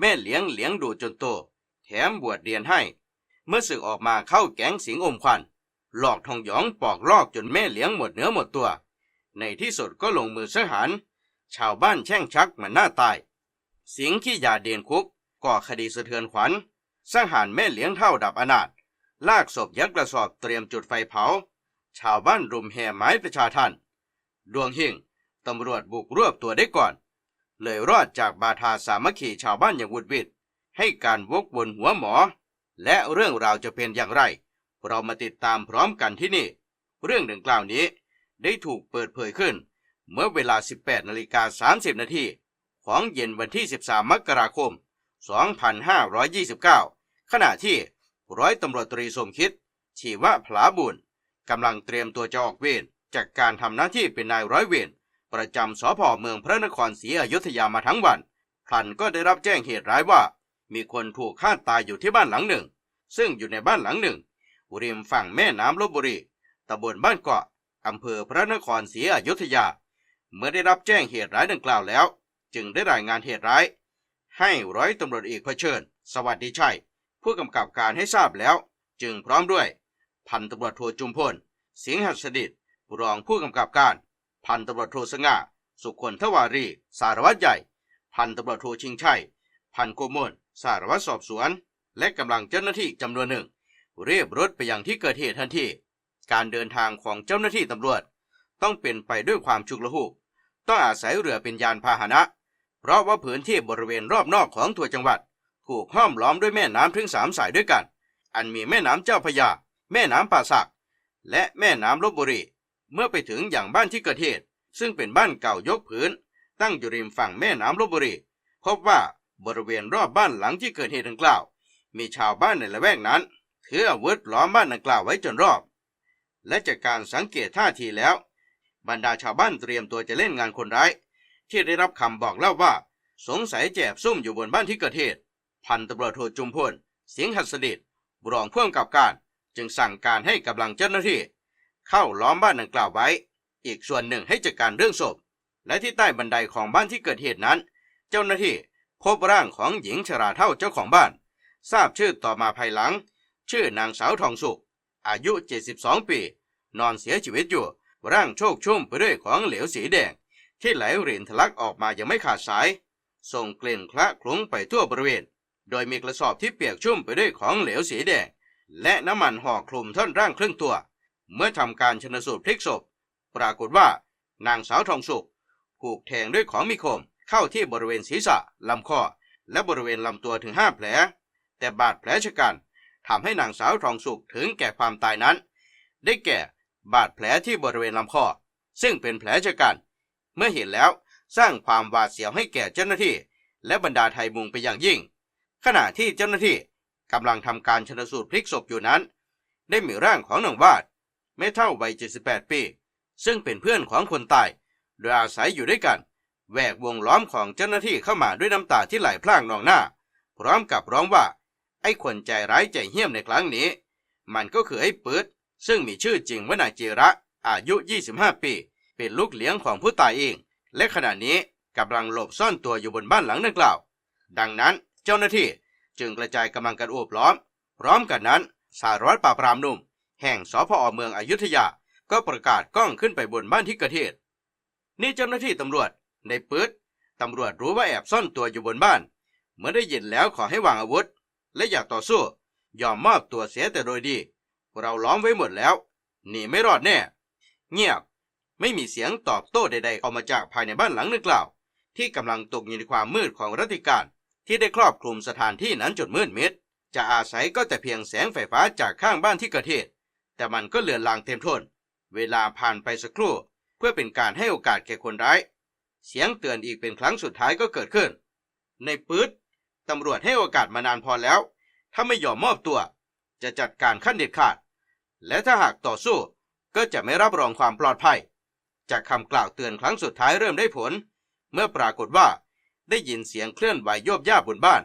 แม่เลี้ยงเลี้ยงดูจนโต แถมบวชเรียนให้ เมื่อสึกออกมาเข้าแก๊งสิงอมควัน หลอกทองหยองปอกลอกจนแม่เลี้ยงหมดเนื้อหมดตัว ในที่สุดก็ลงมือสังหาร ชาวบ้านแช่งชักมือนหน้าตาย สิงขี้ยาเดียนคุก ก่อคดีสะเทือนขวัญสังหารแม่เลี้ยงเท่าดับอนาถลากศพยัดกระสอบเตรียมจุดไฟเผา ชาวบ้านรุมแห่ไม้ประชาทันดวงหิ่งตำรวจบุกรวบตัวได้ก่อน เลยรอดจากบาทาสามัคคีชาวบ้านอย่างวุดวิดให้การวกวนหัวหมอ และเรื่องราวจะเป็นอย่างไร เรามาติดตามพร้อมกันที่นี่ เรื่องดังกล่าวนี้ได้ถูกเปิดเผยขึ้น เมื่อเวลา 18นาฬิกา30นาทีของเย็นวันที่ 13 มกราคม 2529 ขณะที่ร้อยตำรวจตรีสมคิด ชีวะผลาบุญกำลังเตรียมตัวจะออกเวรจากการทำหน้าที่เป็นนายร้อยเวร ประจำสพเมืองพระนครศรีอยุธยามาทั้งวันพลันก็ได้รับแจ้งเหตุร้ายว่า มีคนถูกฆ่าตายอยู่ที่บ้านหลังหนึ่ง ซึ่งอยู่ในบ้านหลังหนึ่งริมฝั่งแม่น้ำลบบุรีตำบลบ้านเกาะอำเภอพระนครศรีอยุธยา เมื่อได้รับแจ้งเหตุร้ายดังกล่าวแล้ว จึงได้รายงานเหตุร้าย ให้ร้อยตำรวจเอกเผชิญ สวัสดีชัย ผู้กำกับการให้ทราบแล้ว จึงพร้อมด้วย พันตำรวจโทจุมพล สิงห์หัสดิตรองผู้กำกับการ พันตำรวจโทสง่า สุคนทวารี สารวัตรใหญ่ พันตำรวจโทชิงชัย พันโกมลสารวัตรสอบสวน และกำลังเจ้าหน้าที่จำนวนหนึ่ง เรียบรถไปยังที่เกิดเหตุทันที การเดินทางของเจ้าหน้าที่ตำรวจ ต้องเป็นไปด้วยความฉุกละหุก ต้องอาศัยเรือเป็นยานพาหนะ เพราะว่าพื้นที่บริเวณรอบนอกของตัวจังหวัด ถูกห้อมล้อมด้วยแม่น้ำถึงสามสายด้วยกัน อันมีแม่น้ำเจ้าพระยา แม่น้ำป่าสัก และแม่น้ำลบบุรี เมื่อไปถึงอย่างบ้านที่เกิดเหตุ ซึ่งเป็นบ้านเก่ายกพื้น ตั้งอยู่ริมฝั่งแม่น้ำลบบุรี พบว่าบริเวณรอบบ้านหลังที่เกิดเหตุดังกล่าว มีชาวบ้านในละแวกนั้นถืออาวุธล้อมบ้านดังกล่าวไว้จนรอบ และจากการสังเกตท่าทีแล้ว บรรดาชาวบ้านเตรียมตัวจะเล่นงานคนร้าย ที่ได้รับคำบอกเล่าว่า สงสัยแจบซุ่มอยู่บนบ้านที่เกิดเหตุ พันตำรวจโทจุมพลเสียงหัสดิตรองพ่วงกับการ จึงสั่งการให้กำลังเจ้าหน้าที่ เข้าล้อมบ้านดังกล่าวไว้ อีกส่วนหนึ่งให้จัดการเรื่องศพ และที่ใต้บันไดของบ้านที่เกิดเหตุนั้น เจ้าหน้าที่พบร่างของหญิงชราเท่าเจ้าของบ้าน ทราบชื่อต่อมาภายหลัง ชื่อนางสาวทองสุข อายุ 72 ปี นอนเสียชีวิตอยู่ ร่างโชคชุ่มไปด้วยของเหลวสีแดง ที่ไหลรินทะลักออกมายังไม่ขาดสาย ส่งกลิ่นคละคลุ้งไปทั่วบริเวณ โดยมีกระสอบที่เปียกชุ่มไปด้วยของเหลวสีแดง และน้ำมันห่อคลุมท่อนร่างครึ่งตัว เมื่อทำการชนสูตรพลิกศพ ปรากฏว่านางสาวทองสุขถูกแทงด้วยของมีคมเข้าที่บริเวณศีรษะลำคอ และบริเวณลำตัวถึงห้าแผล แต่บาดแผลชะกันทำให้นางสาวทองสุขถึงแก่ความตายนั้น ได้แก่บาดแผลที่บริเวณลำคอ ซึ่งเป็นแผลชะกัน เมื่อเห็นแล้วสร้างความหวาดเสียวให้แก่เจ้าหน้าที่ และบรรดาไทยมุงไปอย่างยิ่ง ขณะที่เจ้าหน้าที่กำลังทำการชนสูตรพลิกศพอยู่นั้น ได้มีร่างของนางวาด แม่เท่าวัย78 ปี ซึ่งเป็นเพื่อนของคนตาย โดยอาศัยอยู่ด้วยกัน แวกวงล้อมของเจ้าหน้าที่เข้ามาด้วยน้ำตาที่ไหลพล่างนองหน้า พร้อมกับร้องว่า ไอ้คนใจร้ายใจเหี้ยมในครั้งนี้ มันก็คือไอ้ปืดซึ่งมีชื่อจริงว่านายจีระ อายุ 25 ปี เป็นลูกเลี้ยงของผู้ตายเอง และขณะนี้กำลังหลบซ่อนตัวอยู่บนบ้านหลังดังกล่าว ดังนั้นเจ้าหน้าที่จึงกระจายกำลังกันโอบล้อม พร้อมกันนั้นสารวัตรปราบปรามหนุ่ม แห่งสพอเมืองอยุธยา ก็ประกาศกล้องขึ้นไปบนบ้านที่เกิดเหตุ นี่เจ้าหน้าที่ตำรวจ ในปืดตำรวจรู้ว่าแอบซ่อนตัวอยู่บนบ้าน เมื่อได้ยินแล้วขอให้วางอาวุธ และอย่าต่อสู้ ยอมมอบตัวเสียแต่โดยดี เราล้อมไว้หมดแล้ว หนีไม่รอดแน่ เงียบ ไม่มีเสียงตอบโต้ใดๆออกมาจากภายในบ้านหลังดังกล่าว ที่กำลังตกอยู่ในความมืดของรัติการที่ได้ครอบคลุมสถานที่นั้นจนมืดมิด จะอาศัยก็แต่เพียงแสงไฟฟ้าจากข้างบ้านที่เกิดเหตุ แต่มันก็เหลือนลางเต็มทน เวลาผ่านไปสักครู่ เพื่อเป็นการให้โอกาสแก่คนร้าย เสียงเตือนอีกเป็นครั้งสุดท้ายก็เกิดขึ้น ในปื๊ดตำรวจให้โอกาสมานานพอแล้ว ถ้าไม่ยอมมอบตัว จะจัดการขั้นเด็ดขาด และถ้าหากต่อสู้ก็จะไม่รับรองความปลอดภัย จากคำกล่าวเตือนครั้งสุดท้ายเริ่มได้ผล เมื่อปรากฏว่าได้ยินเสียงเคลื่อนไหวโยบย่าบนบ้าน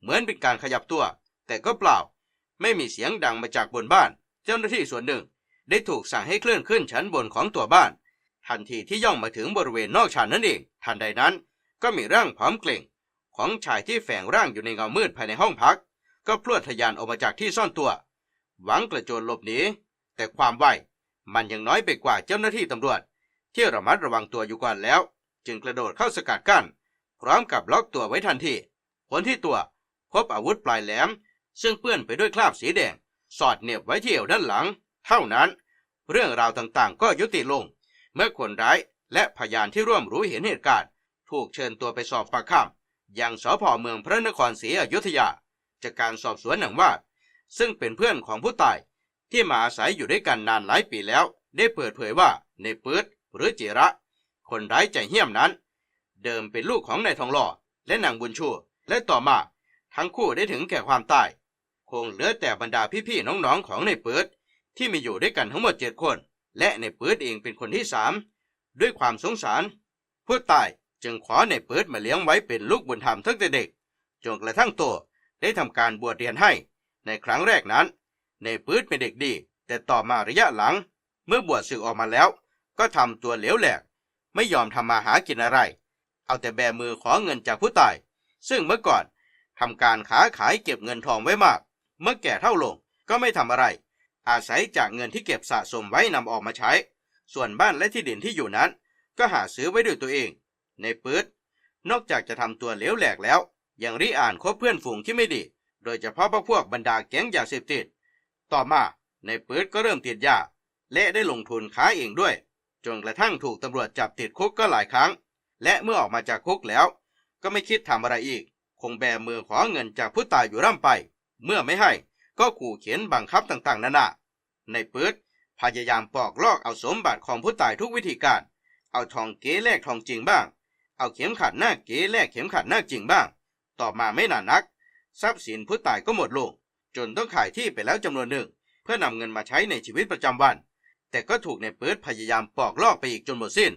เหมือนเป็นการขยับตัว แต่ก็เปล่า ไม่มีเสียงดังมาจากบนบ้าน เจ้าหน้าที่ส่วนหนึ่ง ได้ถูกสั่งให้เคลื่อนขึ้นชั้นบนของตัวบ้าน ทันทีที่ย่องมาถึงบริเวณนอกชานนั่นเอง ทันใดนั้น ก็มีร่างผอมเกล่ง ของชายที่แฝงร่างอยู่ในเงามืดภายในห้องพัก ก็พลวดทะยานออกมาจากที่ซ่อนตัว หวังกระโจนหลบหนีแต่ความไวมันยังน้อยไปกว่าเจ้าหน้าที่ตำรวจ ที่ระมัดระวังตัวอยู่ก่อนแล้ว จึงกระโดดเข้าสกัดกั้นพร้อมกับล็อกตัวไว้ทันทีผลที่ตัวพบอาวุธปลายแหลม ซึ่งเปื้อนไปด้วยคราบสีแดง สอดเน็บไว้ที่เอวด้านหลัง เท่านั้น เรื่องราวต่างๆ ก็ยุติลง เมื่อคนร้ายและพยานที่ร่วมรู้เห็นเหตุการณ์ ถูกเชิญตัวไปสอบปากคำยังสพเมืองพระนครศรีอยุธยา จากการสอบสวนหนังว่า ซึ่งเป็นเพื่อนของผู้ตายที่มาอาศัยอยู่ด้วยกันนานหลายปีแล้ว ได้เปิดเผยว่าในปื๊ดหรือจิระ คนร้ายใจเหี้ยมนั้น เดิมเป็นลูกของนายทองหล่อและนางบุญชูและต่อมา ทั้งคู่ได้ถึงแก่ความตาย คงเหลือแต่บรรดาพี่ๆน้องๆของในเปืดที่มีอยู่ด้วยกันทั้งหมดเจ็ดคน และในเปืดเองเป็นคนที่สามด้วยความสงสาร ผู้ตายจึงขอในเปืดมาเลี้ยงไว้เป็นลูกบุญธรรมตั้งแต่เด็กจนกระทั่งโตได้ทำการบวชเรียนให้ ในครั้งแรกนั้น ในปืดเป็นเด็กดี แต่ต่อมาระยะหลัง เมื่อบวชศึกออกมาแล้ว ก็ทำตัวเหลวแหลก ไม่ยอมทำมาหากินอะไร เอาแต่แบมือขอเงินจากผู้ตาย ซึ่งเมื่อก่อนทำการค้าขายเก็บเงินทองไว้มาก เมื่อแก่เท่าลงก็ไม่ทำอะไร อาศัยจากเงินที่เก็บสะสมไว้นำออกมาใช้ ส่วนบ้านและที่ดินที่อยู่นั้น ก็หาซื้อไว้ด้วยตัวเอง ในปืดนอกจากจะทำตัวเลวแหลกแล้ว ยังริอ่านคบเพื่อนฝูงที่ไม่ดี โดยเฉพาะพวกบรรดาแก๊งยาเสพติด ต่อมาในปืดก็เริ่มติดยาและได้ลงทุนค้าเองด้วย จนกระทั่งถูกตำรวจจับติดคุกก็หลายครั้ง และเมื่อออกมาจากคุกแล้ว ก็ไม่คิดทำอะไรอีก คงแบมือขอเงินจากผู้ตายอยู่ร่ำไป เมื่อไม่ให้ก็ขู่เขียนบังคับต่างๆนานา ในปืดพยายามปอกลอกเอาสมบัติของผู้ตายทุกวิธีการ เอาทองเก๋แลกทองจริงบ้าง เอาเข็มขัดหน้าเก๋แลกเข็มขัดหน้าจริงบ้าง ต่อมาไม่นานนัก ทรัพย์สินผู้ตายก็หมดลง จนต้องขายที่ไปแล้วจำนวนหนึ่ง เพื่อนำเงินมาใช้ในชีวิตประจำวัน แต่ก็ถูกในปืดพยายามปอกลอกไปอีกจนหมดสิ้น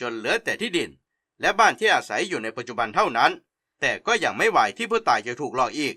จนเหลือแต่ที่ดิน และบ้านที่อาศัยอยู่ในปัจจุบันเท่านั้น แต่ก็ยังไม่ไหวที่ผู้ตายจะถูกหลอกอีก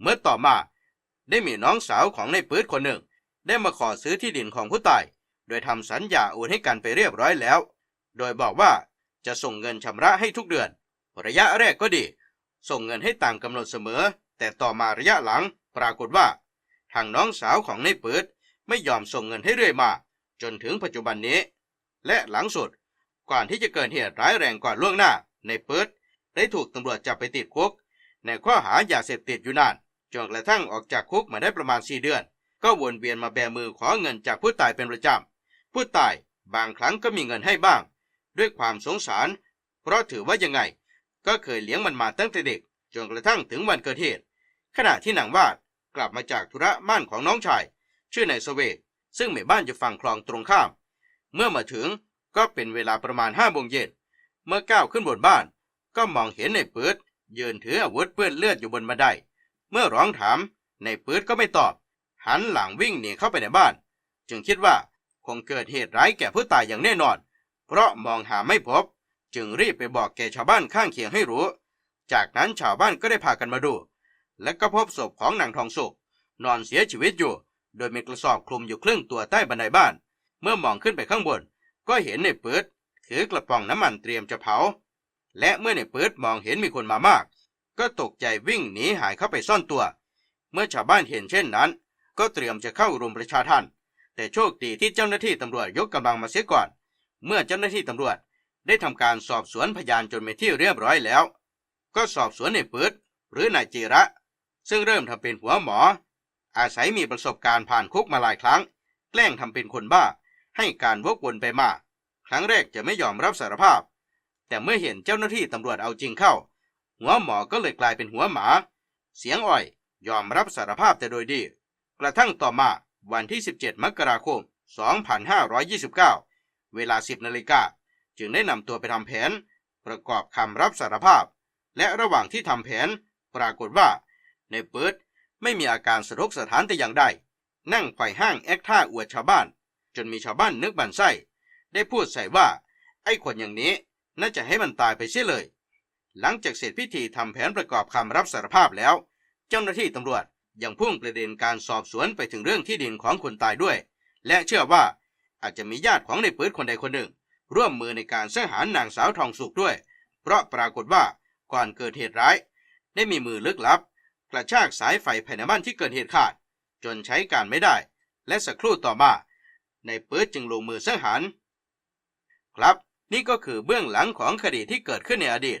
เมื่อต่อมา ได้มีน้องสาวของในปื๊ดคนหนึ่ง ได้มาขอซื้อที่ดินของผู้ตาย โดยทำสัญญาโอนให้กันไปเรียบร้อยแล้ว โดยบอกว่าจะส่งเงินชำระให้ทุกเดือน ระยะแรกก็ดี ส่งเงินให้ตามกำหนดเสมอ แต่ต่อมาระยะหลังปรากฏว่า ทางน้องสาวของในปื๊ดไม่ยอมส่งเงินให้เรื่อยมา จนถึงปัจจุบันนี้ และหลังสุด ก่อนที่จะเกิดเหตุร้ายแรงก่อนล่วงหน้าในปืดได้ถูกตำรวจจับไปติดคุก ในข้อหายาเสพติดอยู่นาน จนกระทั่งออกจากคุกมาได้ประมาณ4เดือน ก็วนเวียนมาแบมือขอเงินจากผู้ตายเป็นประจำผู้ตายบางครั้งก็มีเงินให้บ้าง ด้วยความสงสาร เพราะถือว่ายังไง ก็เคยเลี้ยงมันมาตั้งแต่เด็กจนกระทั่งถึงวันเกิดเหตุขณะที่นางวาดกลับมาจากธุระบ้านของน้องชาย ชื่อนายสเวกซึ่งหม่บ้านอยู่ฝั่งคลองตรงข้าม เมื่อมาถึงก็เป็นเวลาประมาณห้าโมงเย็นเมื่อก้าวขึ้นบนบ้าน ก็มองเห็นในปืดยืนถืออาวุธเปื้อนเลือดอยู่บนบันได เมื่อร้องถามในปื๊ดก็ไม่ตอบ หันหลังวิ่งหนีเข้าไปในบ้าน จึงคิดว่าคงเกิดเหตุร้ายแก่ผู้ตายอย่างแน่นอน เพราะมองหาไม่พบ จึงรีบไปบอกแก่ชาวบ้านข้างเคียงให้รู้ จากนั้นชาวบ้านก็ได้พากันมาดู และก็พบศพของนางทองสุกนอนเสียชีวิตอยู่ โดยมีกระสอบคลุมอยู่ครึ่งตัวใต้บันไดบ้าน เมื่อมองขึ้นไปข้างบน ก็เห็นในปื๊ดถือกระป๋องน้ำมันเตรียมจะเผา และเมื่อในปื๊ดมองเห็นมีคนมามาก ก็ตกใจวิ่งหนีหายเข้าไปซ่อนตัว เมื่อชาวบ้านเห็นเช่นนั้น ก็เตรียมจะเข้ารุมประชาทันแต่โชคดีที่เจ้าหน้าที่ตำรวจยกกำลังมาเสียก่อน เมื่อเจ้าหน้าที่ตำรวจได้ทำการสอบสวนพยานจนเป็นที่เรียบร้อยแล้ว ก็สอบสวนในปืดหรือนายจีระ ซึ่งเริ่มทำเป็นหัวหมอ อาศัยมีประสบการณ์ผ่านคุกมาหลายครั้ง แกล้งทำเป็นคนบ้า ให้การวกวนไปมา ครั้งแรกจะไม่ยอมรับสารภาพ แต่เมื่อเห็นเจ้าหน้าที่ตำรวจเอาจริงเข้า หัวหมอก็เลยกลายเป็นหัวหมา เสียงอ่อย ยอมรับสารภาพแต่โดยดี กระทั่งต่อมาวันที่ 17 มกราคม 2529 เวลา 10 นาฬิกา จึงได้นำตัวไปทำแผน ประกอบคำรับสารภาพ และระหว่างที่ทำแผน ปรากฏว่า ในเปิดไม่มีอาการสะทกสถานแต่อย่างใด นั่งไขว่ห้างแอคท่าอวดชาวบ้าน จนมีชาวบ้านนึกบันไส้ ได้พูดใส่ว่า ไอ้คนอย่างนี้น่าจะให้มันตายไปเสียเลย หลังจากเสร็จพิธีทำแผนประกอบคำรับสารภาพแล้ว เจ้าหน้าที่ตำรวจยังพุ่งประเด็นการสอบสวนไปถึงเรื่องที่ดินของคนตายด้วย และเชื่อว่าอาจจะมีญาติของในปืดคนใดคนหนึ่ง ร่วมมือในการสังหารนางสาวทองสุกด้วย เพราะปรากฏว่าก่อนเกิดเหตุร้าย ได้มีมือลึกลับ กระชากสายไฟภายในบ้านที่เกิดเหตุขาด จนใช้การไม่ได้ และสักครู่ต่อมาในปื๊ดจึงลงมือสังหาร ครับนี่ก็คือเบื้องหลังของคดีที่เกิดขึ้นในอดีต